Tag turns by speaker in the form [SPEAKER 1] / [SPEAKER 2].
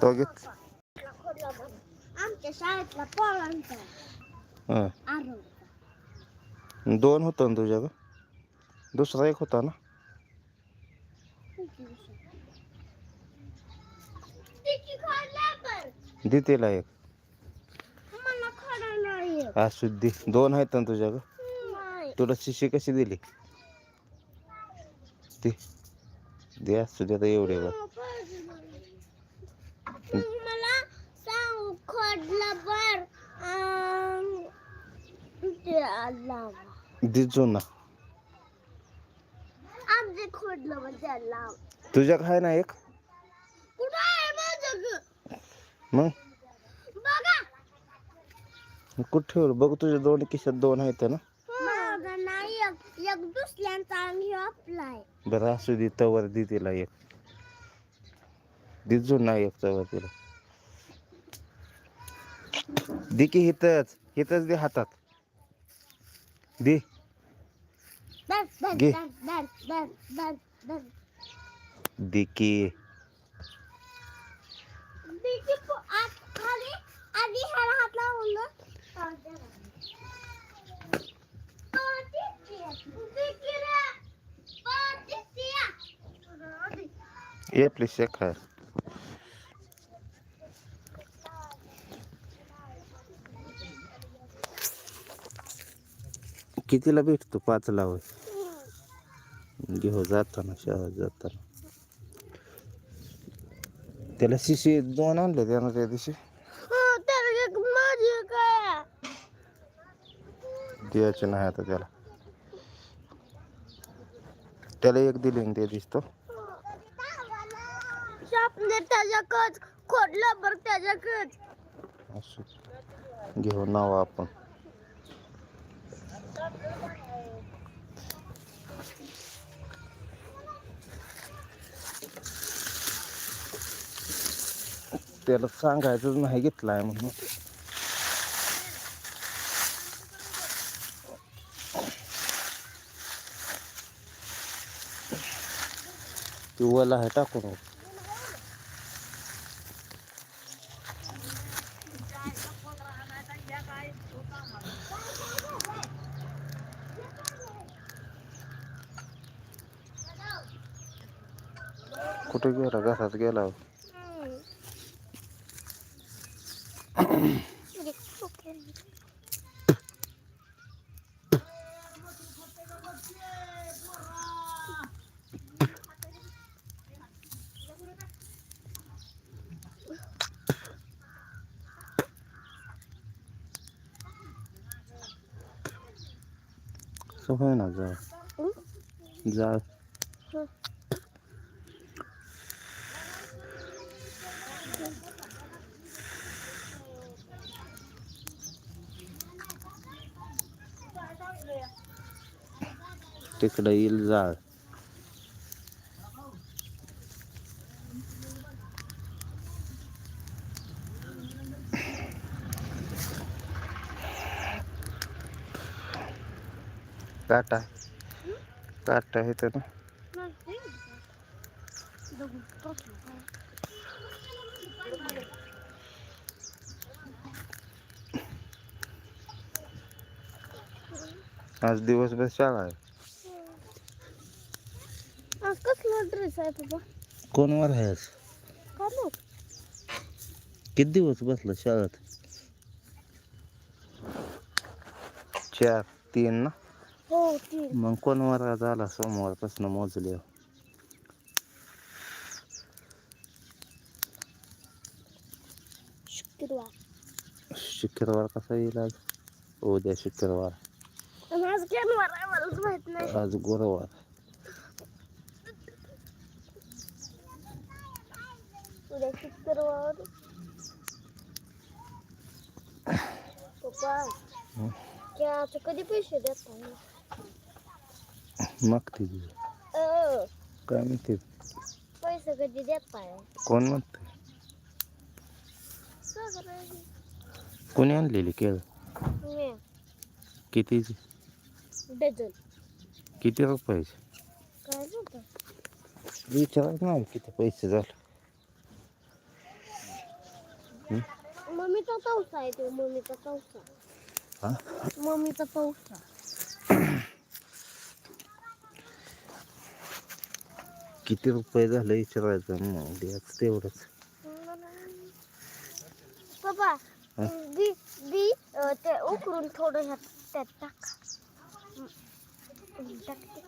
[SPEAKER 1] तो घेत
[SPEAKER 2] आमच्या शाळेतला आरोग्य
[SPEAKER 1] दोन होतं ना तुझ्या दुसरा एक होता ना दे तिला एक असू दे दोन आहेत ना तुझ्या तुला शिशी कशी दिली दे दे असू दे आता एवढे बघ
[SPEAKER 2] मला सांग खोडला बर
[SPEAKER 1] दिजो ना
[SPEAKER 2] आमचे खोडलं म्हणजे लाव
[SPEAKER 1] तुझ्या आहे ना एक? मग
[SPEAKER 2] बघा
[SPEAKER 1] कुठं ठेवलं बघ तुझ्या दोन खिशात दोन आहेत ना बरं असू दे तवर दे तिला एक दिजो ना एक तवर तिला दे की हिथच हिथच दे हातात दे।
[SPEAKER 2] गे देखे ये
[SPEAKER 1] प्लेस है कितीला भेटतो? पाचला होय. घेऊ जाताना शाळेत जाताना. त्याला शिशी दोन आणले त्यानं त्या दिवशी. द्यायचे नाही आता त्याला. त्याला एक दिली तो
[SPEAKER 2] शापने त्याच्याकच खोडलं बरं त्याच्याकच.
[SPEAKER 1] घेऊ नाव आपण. त्याला सांगायचंच नाही घेतलाय म्हणून ती ओला आहे टाकून कुठे गेला घरात गेला होय ना जा जा टेकडईल जाळ. काटा. काटा है तो आज दिवस बस चला है
[SPEAKER 2] आज कसला ड्रेस आहे बाबा
[SPEAKER 1] कोण वर आहे आज
[SPEAKER 2] का मग
[SPEAKER 1] किती दिवस बसलं शाळेत चार तीन ना
[SPEAKER 2] हो तीन
[SPEAKER 1] मग कोण वर आज आला सोमवारपासून मोजले
[SPEAKER 2] शुक्रवार
[SPEAKER 1] शुक्रवार कसा येईल आज उद्या शुक्रवार
[SPEAKER 2] आणि आज शनिवार आहे मलाच माहित नाही
[SPEAKER 1] आज गुरुवार
[SPEAKER 2] उद्या शुक्रवार पप्पा. त्याचे कधी पैसे देता
[SPEAKER 1] मागते तुझं
[SPEAKER 2] अ,
[SPEAKER 1] काय म्हणते?
[SPEAKER 2] पैसे कधी देताय
[SPEAKER 1] कोण म्हणते? कोणी आणलेली केळ? कितीची
[SPEAKER 2] डझन.
[SPEAKER 1] किती रुपयाची?
[SPEAKER 2] काय
[SPEAKER 1] विचारायचं नाही किती पैसे झाले.
[SPEAKER 2] मम्मीचा चौसा आहे तो मम्मीचा चौसा. मम्मीचा चौसा.
[SPEAKER 1] किती रुपये झाले विचारायचं? मग तेवढंच.
[SPEAKER 2] पप्पा? बी बी ते उकरून थोडं ह्यात त्यात टाक. टाकते